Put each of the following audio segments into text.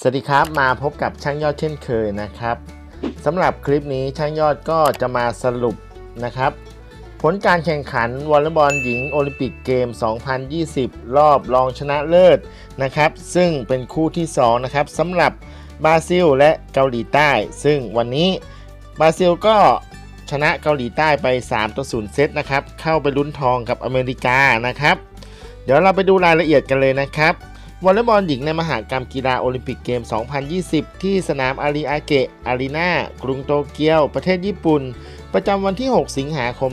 สวัสดีครับมาพบกับช่างยอดเช่นเคยนะครับสำหรับคลิปนี้ช่างยอดก็จะมาสรุปนะครับ ผลการแข่งขันวอลเลย์บอลหญิงโอลิมปิกเกม 2020 รอบรองชนะเลิศนะครับ ซึ่งเป็นคู่ที่2นะครับสำหรับบราซิลและเกาหลีใต้ ซึ่งวันนี้บราซิลก็ชนะเกาหลีใต้ไป 3 ต่อ 0 เซตนะครับ เข้าไปลุ้นทองกับอเมริกานะครับ เดี๋ยวเราไปดูรายละเอียดกันเลยนะครับ วอลเลย์บอลหญิงในมหากรรมกีฬาโอลิมปิกเกม 2020 ที่สนามอารีอาเกะ อารีนากรุงโตเกียว ประเทศญี่ปุ่น ประจำวันที่ 6 สิงหาคม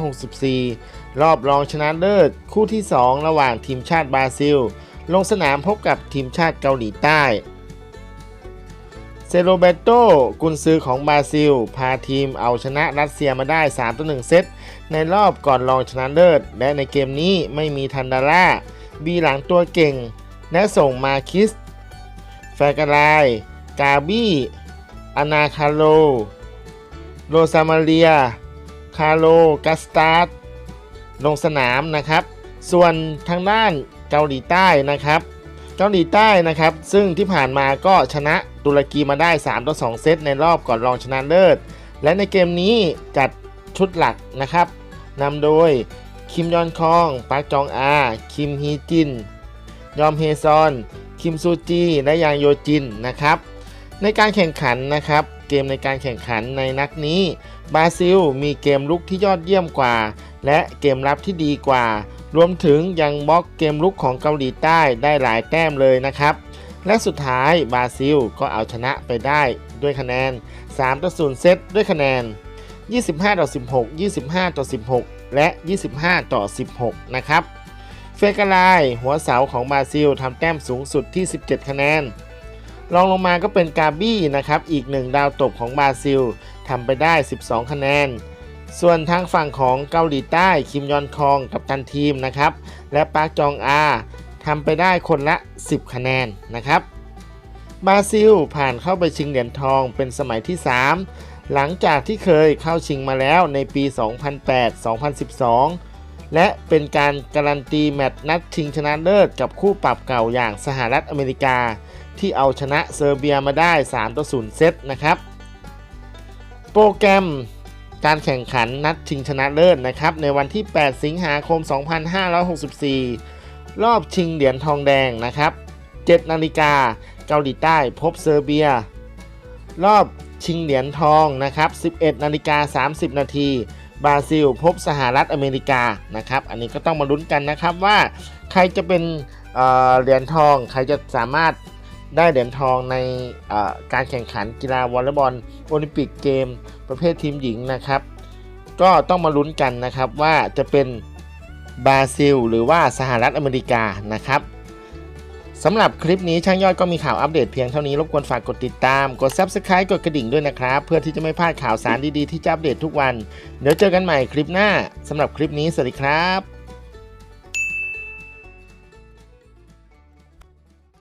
2564 รอบรองชนะเลิศ คู่ที่ 2 ระหว่างทีมชาติบราซิล ลงสนามพบกับทีมชาติเกาหลีใต้ เซโรเบโต กุนซือของบราซิล พาทีมเอาชนะรัสเซียมาได้ 3-1 เซต ในรอบก่อนรองชนะเลิศ และในเกมนี้ไม่มีทันดาร่า บีหลังตัวเก่ง และส่งมาคิส แฟกรายกาบี้อนาคาโล โรซามาเรีย คาโลกัสตาร์ลงสนามนะครับ ส่วนทางด้านเกาหลีใต้นะครับ เกาหลีใต้นะครับ ซึ่งที่ผ่านมาก็ชนะตุรกีมาได้3ต่อ2เซตในรอบก่อนรองชนะเลิศ และในเกมนี้จัดชุดหลักนะครับนำโดย คิมยอนคอง ปาร์กจองอา คิมฮีจิน ยอมเฮซอน คิมซูจี และยางโยจินนะครับ ในการแข่งขันนะครับ เกมในการแข่งขันในนัดนี้ บราซิลมีเกมลุกที่ยอดเยี่ยมกว่า และเกมรับที่ดีกว่า รวมถึงยังบล็อกเกมลุกของเกาหลีใต้ได้หลายแต้มเลยนะครับ และสุดท้ายบราซิลก็เอาชนะไปได้ด้วยคะแนน3ต่อ0เซตด้วยคะแนน 25ต่อ16 25ต่อ16 และ 25 ต่อ 16 นะครับ เฟกาลายหัวเสาของบราซิลทำแต้มสูงสุดที่ 17 คะแนนรองลงมาก็เป็นกาบี้นะครับอีกหนึ่งดาวตบของบราซิลทำไปได้ 12 คะแนน ส่วนทางฝั่งของเกาหลีใต้คิมยอนคองกับตันทีมนะครับ และปาร์กจองอาทำไปได้คนละ 10 คะแนนนะครับบราซิลผ่านเข้าไปชิงเหรียญทองเป็นสมัยที่ 3 หลังจากที่เคยเข้าชิงมาแล้วในปี 2008-2012 และเป็นการการันตีแมตช์นัดชิงชนะเลิศกับคู่ปรับเก่าอย่างสหรัฐอเมริกา ที่เอาชนะเซอร์เบียมาได้ 3 ต่อ 0 เซตนะครับ โปรแกรมการแข่งขันนัดชิงชนะเลิศนะครับ ในวันที่ 8 สิงหาคม 2564 รอบชิงเหรียญทองแดงนะครับ 7 นาฬิกาเกาหลีใต้พบเซอร์เบีย รอบ ชิงเหรียญทองนะครับ 11นาฬิกา30 นาทีบราซิล พบสหรัฐอเมริกานะครับ อันนี้ก็ต้องมาลุ้นกันนะครับว่าใครจะเป็นเหรียญทอง ใครจะสามารถได้เหรียญทองในการแข่งขันกีฬาวอลเลย์บอลโอลิมปิกเกม ประเภททีมหญิงนะครับ ก็ต้องมาลุ้นกันนะครับว่าจะเป็นบราซิล หรือว่าสหรัฐอเมริกานะครับ สำหรับคลิปนี้ช่างยอดก็มีข่าวอัปเดตเพียงเท่านี้ รบกวนฝากกดติดตาม กด Subscribe กดกระดิ่งด้วยนะครับ เพื่อที่จะไม่พลาดข่าวสารดีๆ ที่จะอัปเดตทุกวัน เดี๋ยวเจอกันใหม่คลิปหน้าสำหรับคลิปนี้สวัสดีครับ